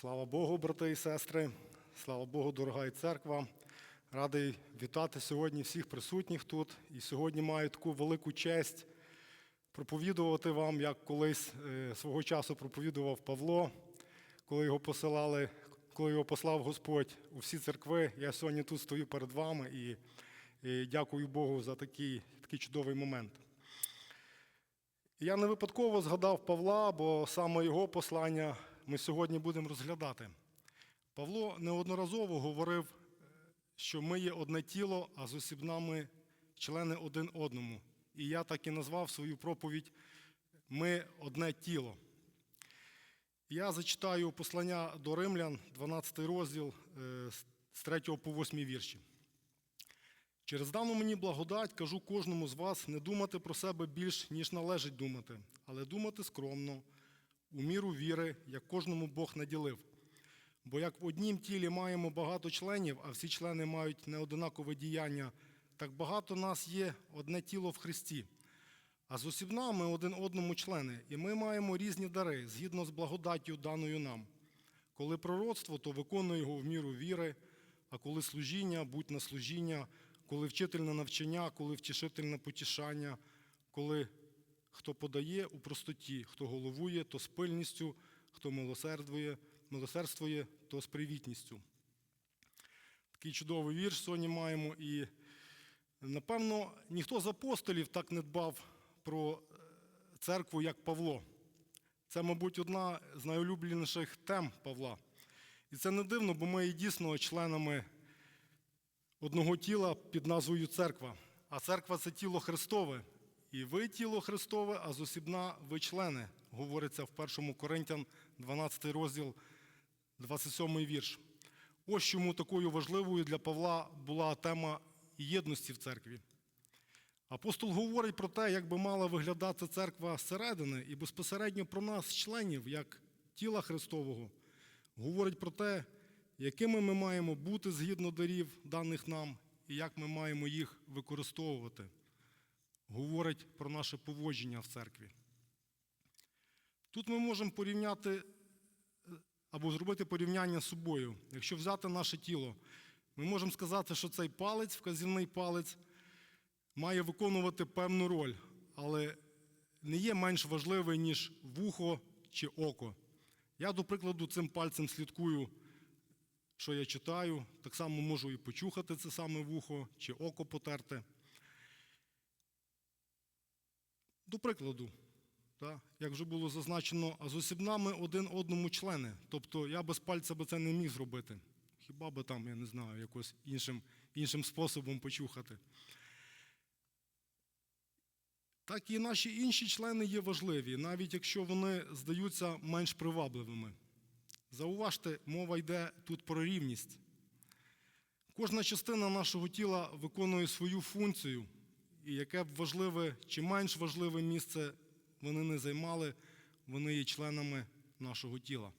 Слава Богу, брати і сестри, слава Богу, дорога і церква. Радий вітати сьогодні всіх присутніх тут. І сьогодні маю таку велику честь проповідувати вам, як колись е, свого часу проповідував Павло, коли його посилали, коли його послав Господь у всі церкви. Я сьогодні тут стою перед вами і, і дякую Богу за такий, такий чудовий момент. Я не випадково згадав Павла, бо саме його послання ми сьогодні будемо розглядати. Павло неодноразово говорив, що ми є одне тіло, а з осібнами члени один одному. І я так і назвав свою проповідь Ми одне тіло. Я зачитаю послання до римлян, 12 розділ е, з 3 по 8 вірші. Через дану мені благодать кажу кожному з вас не думати про себе більш, ніж належить думати, але думати скромно, у міру віри, як кожному Бог наділив. Бо як в однім тілі маємо багато членів, а всі члени мають неодинакове діяння, так багато нас є одне тіло в Христі. А з осібна ми один одному члени, і ми маємо різні дари згідно з благодаттю даною нам. Коли пророцтво, то виконуй його в міру віри, а коли служіння, будь на служіння, коли вчительне навчання, коли втішительне потішання, коли хто подає у простоті, хто головує, то з пильністю, хто милосердує, милосердствує, то з привітністю. Такий чудовий вірш сьогодні маємо. І, напевно, ніхто з апостолів так не дбав про церкву, як Павло. Це, мабуть, одна з найулюбленіших тем Павла. І це не дивно, бо ми є дійсно членами одного тіла під назвою церква. А церква це тіло Христове. І ви тіло Христове, а зосібна ви члени, говориться в 1 Коринтян, 12 розділ, 27 вірш. Ось чому такою важливою для Павла була тема єдності в церкві. Апостол говорить про те, як би мала виглядати церква зсередини, і безпосередньо про нас, членів, як тіла Христового, говорить про те, якими ми маємо бути згідно дарів, даних нам, і як ми маємо їх використовувати. Говорить про наше поводження в церкві. Тут ми можемо порівняти або зробити порівняння з собою. Якщо взяти наше тіло, ми можемо сказати, що цей палець, вказівний палець, має виконувати певну роль, але не є менш важливий, ніж вухо чи око. Я, до прикладу, цим пальцем слідкую, що я читаю, так само можу і почухати це саме вухо чи око потерти. До прикладу, так, як вже було зазначено, а з осібнами один одному члени. Тобто я без пальця би це не міг зробити. Хіба би там, я не знаю, якось іншим, іншим способом почухати. Так і наші інші члени є важливі, навіть якщо вони здаються менш привабливими. Зауважте, мова йде тут про рівність. Кожна частина нашого тіла виконує свою функцію, і яке б важливе чи менш важливе місце вони не займали, вони є членами нашого тіла.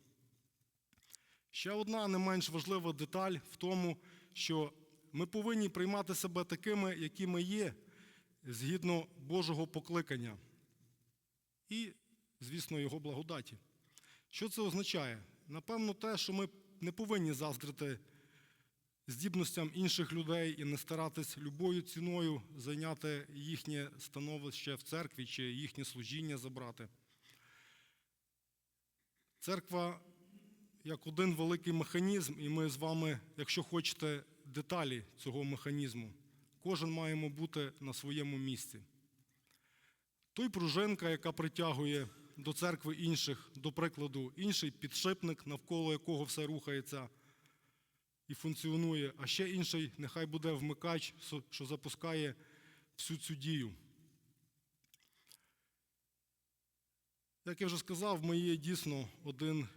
Ще одна не менш важлива деталь в тому, що ми повинні приймати себе такими, які ми є, згідно Божого покликання і, звісно, Його благодаті. Що це означає? Напевно, те, що ми не повинні заздрити здібностям інших людей і не старатись любою ціною зайняти їхнє становище в церкві чи їхнє служіння забрати. Церква як один великий механізм, і ми з вами, якщо хочете, деталі цього механізму, кожен маємо бути на своєму місці. Той пружинка, яка притягує до церкви інших, до прикладу, інший підшипник, навколо якого все рухається і функціонує, а ще інший нехай буде вмикач, що запускає всю цю дію. Як я вже сказав, ми є дійсно один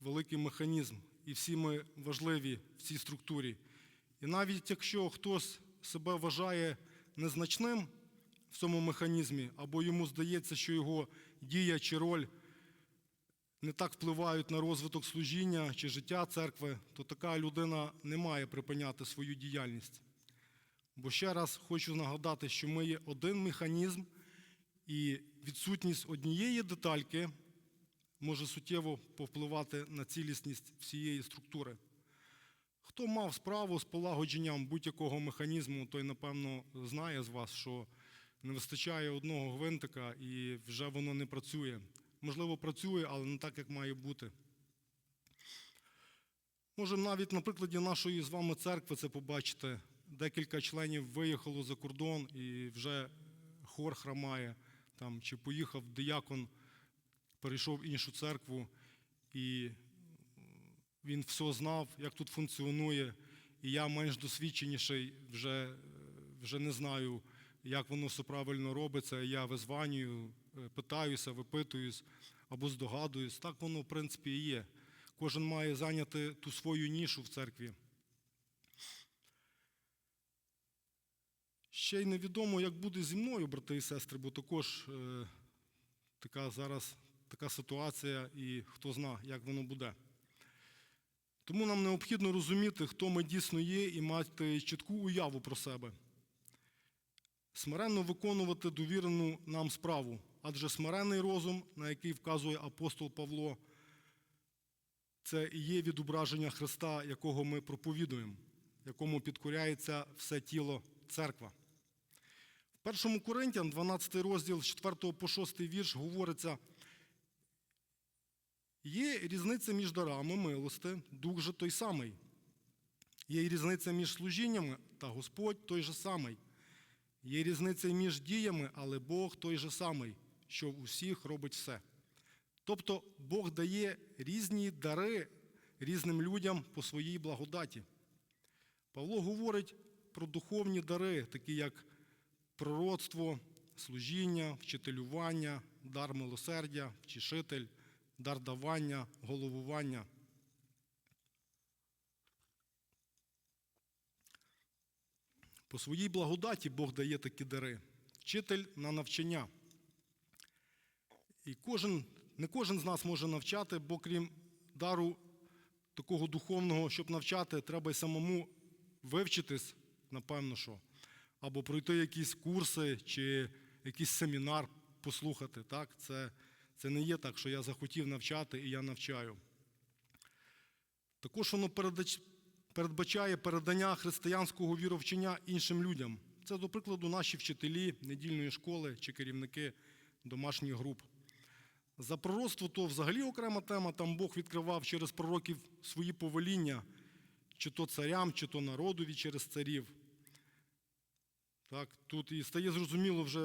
великий механізм, і всі ми важливі в цій структурі. І навіть якщо хтось себе вважає незначним в цьому механізмі, або йому здається, що його дія чи роль не так впливають на розвиток служіння чи життя церкви, то така людина не має припиняти свою діяльність. Бо ще раз хочу нагадати, що ми є один механізм, і відсутність однієї детальки може суттєво повпливати на цілісність всієї структури. Хто мав справу з полагодженням будь-якого механізму, той, напевно, знає з вас, що не вистачає одного гвинтика і вже воно не працює. Можливо, працює, але не так, як має бути. Можемо навіть на прикладі нашої з вами церкви це побачити. Декілька членів виїхало за кордон і вже хор храмає, там, чи поїхав диякон, перейшов в іншу церкву, і він все знав, як тут функціонує. І я менш досвідченіший вже, вже не знаю, як воно все правильно робиться. Я визванюю, питаюся, випитуюсь або здогадуюсь. Так воно, в принципі, і є. Кожен має зайняти ту свою нішу в церкві. Ще й невідомо, як буде зі мною, брати і сестри, бо також е, така зараз така ситуація, і хто зна, як воно буде. Тому нам необхідно розуміти, хто ми дійсно є, і мати чітку уяву про себе. Смиренно виконувати довірену нам справу, адже смиренний розум, на який вказує апостол Павло, це і є відображення Христа, якого ми проповідуємо, якому підкоряється все тіло церква. В першому Коринтян, 12 розділ 4 по 6 вірш, говориться, є різниця між дарами милости, дух же той самий. Є різниця між служіннями, та Господь той же самий. Є різниця між діями, але Бог той же самий, що в усіх робить все. Тобто Бог дає різні дари різним людям по своїй благодаті. Павло говорить про духовні дари, такі як пророцтво, служіння, вчителювання, дар милосердя, вчишитель, дар давання, головування. По своїй благодаті Бог дає такі дари. Вчитель на навчання. І кожен, не кожен з нас може навчати, бо крім дару такого духовного, щоб навчати, треба й самому вивчитись, напевно, що. Або пройти якісь курси чи якийсь семінар послухати. Так? Це, це не є так, що я захотів навчати і я навчаю. Також воно передбачає передання християнського віровчення іншим людям. Це, до прикладу, наші вчителі недільної школи чи керівники домашніх груп. За пророцтво то взагалі окрема тема, там Бог відкривав через пророків свої повеління, чи то царям, чи то народові через царів. Так, Тут і стає зрозуміло вже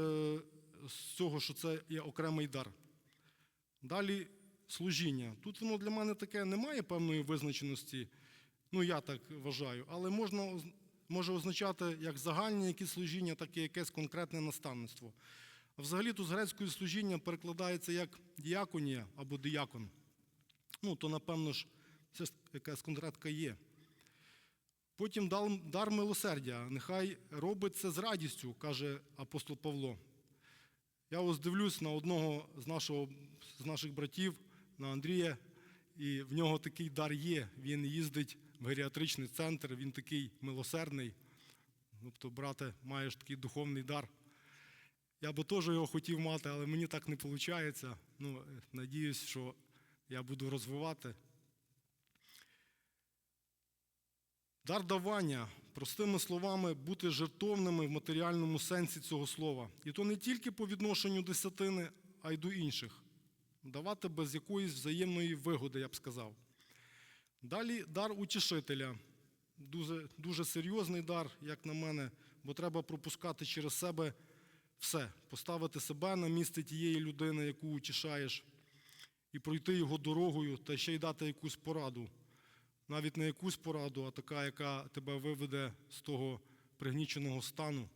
з цього, що це є окремий дар. Далі служіння. Тут воно для мене таке немає певної визначеності, ну я так вважаю, але можна, може означати як загальні якісь служіння, так і якесь конкретне наставництво. А взагалі тут з грецької служіння перекладається як діаконія або діякон. Ну, то, напевно ж, це якась конкретка є. Потім дар милосердя. Нехай робить це з радістю, каже апостол Павло. Я ось дивлюсь на одного з, нашого, з наших братів, на Андрія, і в нього такий дар є. Він їздить в геріатричний центр, він такий милосердний. Тобто, брате, маєш такий духовний дар. Я би теж його хотів мати, але мені так не виходить. Ну, Надіюсь, що я буду розвивати. Дар давання, простими словами, бути жертовними в матеріальному сенсі цього слова. І то не тільки по відношенню десятини, а й до інших. Давати без якоїсь взаємної вигоди, я б сказав. Далі дар утішителя. Дуже, дуже серйозний дар, як на мене, бо треба пропускати через себе все, поставити себе на місце тієї людини, яку утішаєш, і пройти його дорогою, та ще й дати якусь пораду. Навіть не якусь пораду, а така, яка тебе виведе з того пригніченого стану.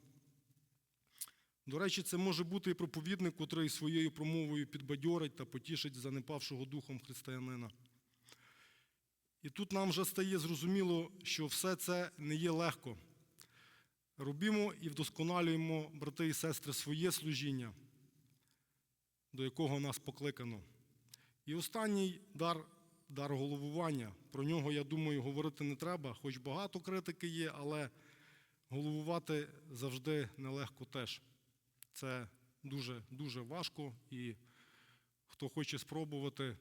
До речі, це може бути і проповідник, котрий своєю промовою підбадьорить та потішить занепавшого духом християнина. І тут нам вже стає зрозуміло, що все це не є легко. Робімо і вдосконалюємо, брати і сестри, своє служіння, до якого нас покликано. І останній дар дар головування. Про нього, я думаю, говорити не треба, хоч багато критики є, але головувати завжди нелегко теж. Це дуже дуже важко. І Хто хоче спробувати,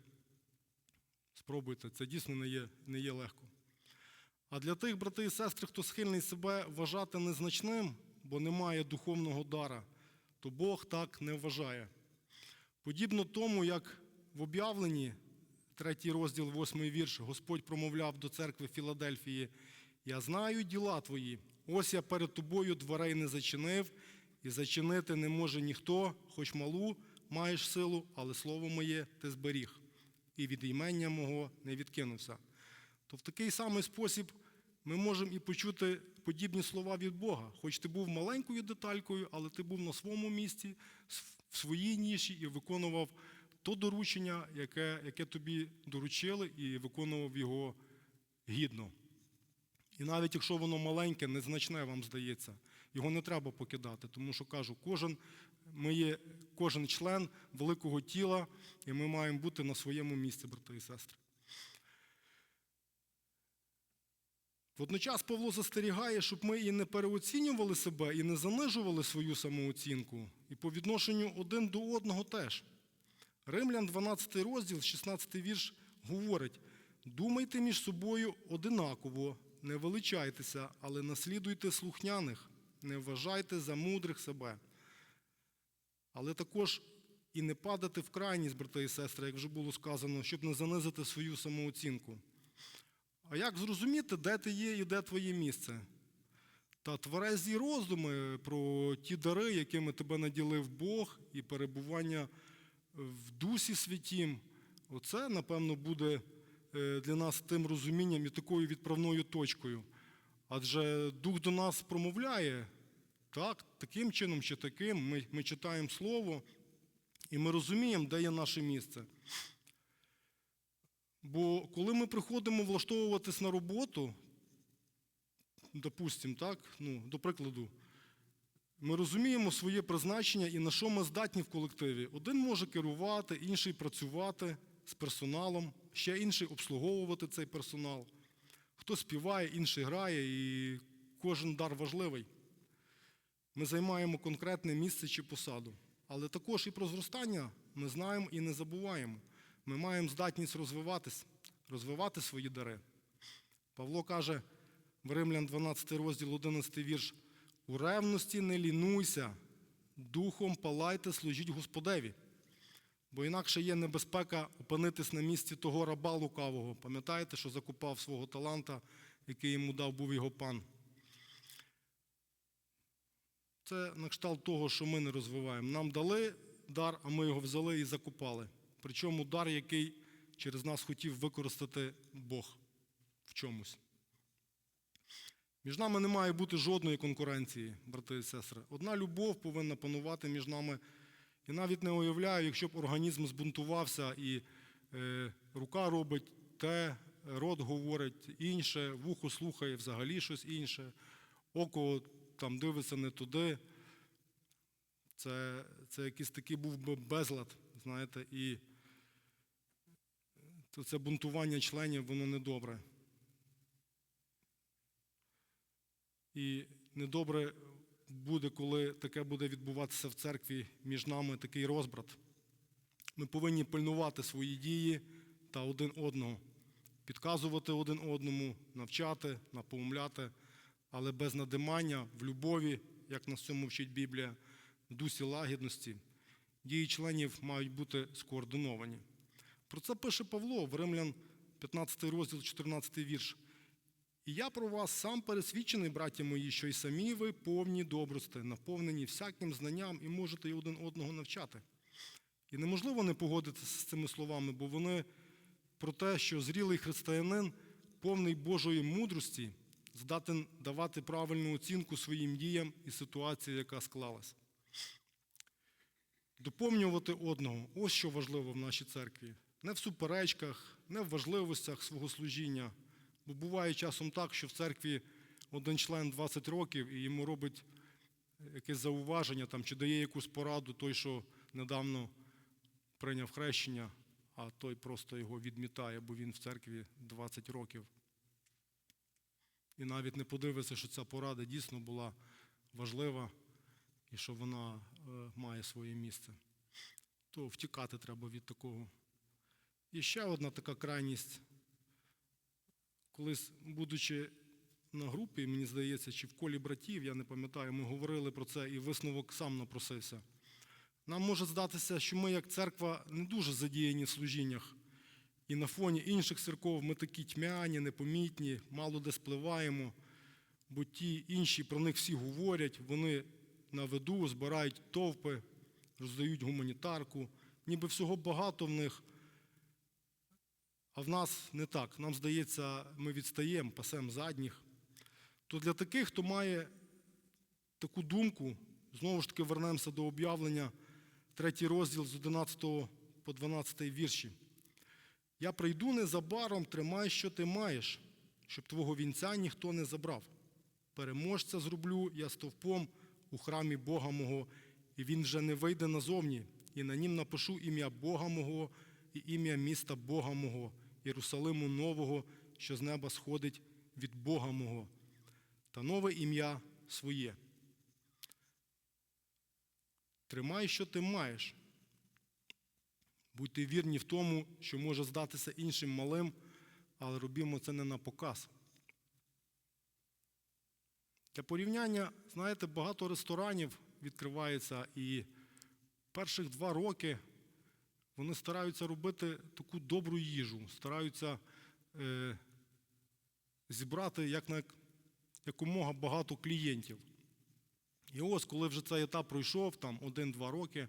спробуйте. Це дійсно не є, не є легко. А для тих, брати і сестри, хто схильний себе вважати незначним, бо немає духовного дара, то Бог так не вважає. Подібно тому, як в об'явленні, третій розділ, восьмий вірш, Господь промовляв до церкви Філадельфії: Я знаю діла твої. Ось я перед тобою дверей не зачинив, і зачинити не може ніхто, хоч малу маєш силу, але слово моє ти зберіг, і від імення мого не відкинувся. То в такий самий спосіб ми можемо і почути подібні слова від Бога. Хоч ти був маленькою деталькою, але ти був на своєму місці, в своїй ніші і виконував то доручення, яке, яке тобі доручили, і виконував його гідно. І навіть якщо воно маленьке, незначне вам здається, його не треба покидати, тому що кажу, кожен, ми є, кожен член великого тіла, і ми маємо бути на своєму місці, брати і сестри. Водночас Павло застерігає, щоб ми і не переоцінювали себе, і не занижували свою самооцінку, і по відношенню один до одного теж. Римлян, 12 розділ, 16 вірш, говорить: думайте між собою одинаково, не величайтеся, але наслідуйте слухняних, не вважайте за мудрих себе. Але також і не падати в крайність, брати і сестри, як вже було сказано, щоб не занизити свою самооцінку. А як зрозуміти, де ти є і де твоє місце? Та тверезі роздуми про ті дари, якими тебе наділив Бог, і перебування в Дусі Святім, оце, напевно, буде е, для нас тим розумінням і такою відправною точкою. Адже Дух до нас промовляє так, таким чином чи таким. Ми, ми читаємо Слово, і ми розуміємо, де є наше місце. Бо коли ми приходимо влаштовуватись на роботу, допустимо, так, ну, до прикладу, ми розуміємо своє призначення і на що ми здатні в колективі. Один може керувати, інший працювати з персоналом, ще інший обслуговувати цей персонал. Хто співає, інший грає, і кожен дар важливий. Ми займаємо конкретне місце чи посаду. Але також і про зростання ми знаємо і не забуваємо. Ми маємо здатність розвиватись, розвивати свої дари. Павло каже в Римлян 12 розділ, 11 вірш: у ревності не лінуйся, духом палайте, служіть Господеві. Бо інакше є небезпека опинитись на місці того раба лукавого. Пам'ятаєте, що закупав свого таланта, який йому дав був його пан. Це на кшталт того, що ми не розвиваємо. Нам дали дар, а ми його взяли і закупали. Причому дар, який через нас хотів використати Бог в чомусь. Між нами не має бути жодної конкуренції, брати і сестри. Одна любов повинна панувати між нами. І навіть не уявляю, якщо б організм збунтувався і е, рука робить те, рот говорить інше, вухо слухає взагалі щось інше, око там дивиться не туди. Це, це якийсь такий був би безлад, знаєте, і то це бунтування членів, воно недобре. І недобре буде, коли таке буде відбуватися в церкві між нами такий розбрат. Ми повинні пильнувати свої дії та один одного, підказувати один одному, навчати, напомовляти, але без надимання, в любові, як нас цьому вчить Біблія, в дусі лагідності. Дії членів мають бути скоординовані. Про це пише Павло в Римлян 15 розділ, 14 вірш. І я про вас сам пересвідчений, браті мої, що й самі ви повні добрости, наповнені всяким знанням і можете й один одного навчати. І неможливо не погодитися з цими словами, бо вони про те, що зрілий християнин, повний Божої мудрості, здатен давати правильну оцінку своїм діям і ситуації, яка склалась. Доповнювати одного ось що важливо в нашій церкві. Не в суперечках, не в важливостях свого служіння. Бо буває часом так, що в церкві один член 20 років і йому робить якесь зауваження там, чи дає якусь пораду той, що недавно прийняв хрещення, а той просто його відмітає, бо він в церкві 20 років. І навіть не подивиться, що ця порада дійсно була важлива і що вона е, має своє місце. то втікати треба від такого. І ще одна така крайність. Колись, будучи на групі, мені здається, чи в колі братів, я не пам'ятаю, ми говорили про це, і висновок сам напросився. Нам може здатися, що ми, як церква, не дуже задіяні в служіннях. І на фоні інших церков ми такі тьмяні, непомітні, мало де спливаємо, бо ті інші про них всі говорять, вони на виду збирають товпи, роздають гуманітарку, ніби всього багато в них. А в нас не так. Нам здається, ми відстаємо, пасемо задніх. То для таких, хто має таку думку, знову ж таки вернемося до об'явлення, третій розділ з 11 по 12 вірші. Я прийду незабаром, тримай, що ти маєш, щоб твого вінця ніхто не забрав. Переможця зроблю я стовпом у храмі Бога мого, і він вже не вийде назовні, і на нім напишу ім'я Бога мого і ім'я міста Бога мого, Єрусалиму нового, що з неба сходить від Бога мого, та нове ім'я своє. Тримай, що ти маєш. Будьте вірні в тому, що може здатися іншим малим, але робімо це не на показ. Для порівняння, знаєте, багато ресторанів відкривається, і перших два роки вони стараються робити таку добру їжу, стараються е, зібрати як на якомога багато клієнтів. І ось, коли вже цей етап пройшов, там один-два роки,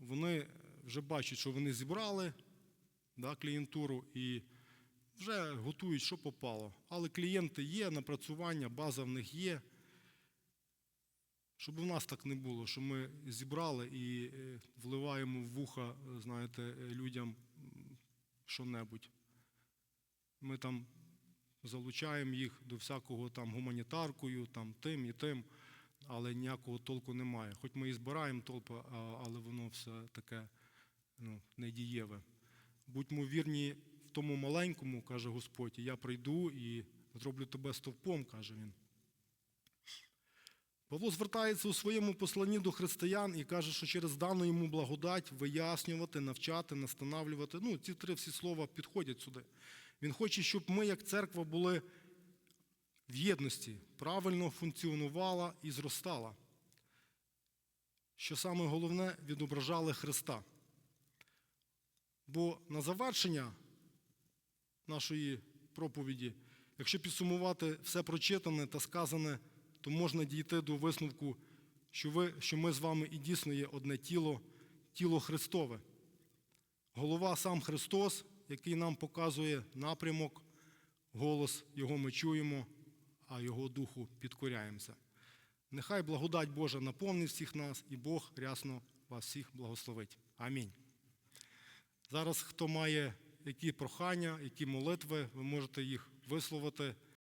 вони вже бачать, що вони зібрали да, клієнтуру і вже готують, що попало. Але клієнти є, напрацювання, база в них є. Щоб у нас так не було, що ми зібрали і е, вливаємо в вуха, е, знаєте, е, людям що-небудь. Ми там залучаємо їх до всякого там гуманітаркою, там тим і тим, але ніякого толку немає. Хоч ми і збираємо толпи, але воно все таке ну, недієве. Будьмо вірні в тому маленькому, каже Господь, і я прийду і зроблю тебе стовпом, каже він. Павло звертається у своєму посланні до християн і каже, що через дану йому благодать вияснювати, навчати, настановлювати. Ну, ці три всі слова підходять сюди. Він хоче, щоб ми, як церква, були в єдності, правильно функціонувала і зростала. Що саме головне, відображали Христа. Бо на завершення нашої проповіді, якщо підсумувати все прочитане та сказане, то можна дійти до висновку, що, ви, що ми з вами і дійсно є одне тіло, тіло Христове. Голова сам Христос, який нам показує напрямок, голос Його ми чуємо, а Його духу підкоряємося. Нехай благодать Божа наповнить всіх нас, і Бог рясно вас всіх благословить. Амінь. Зараз, хто має які прохання, які молитви, ви можете їх висловити.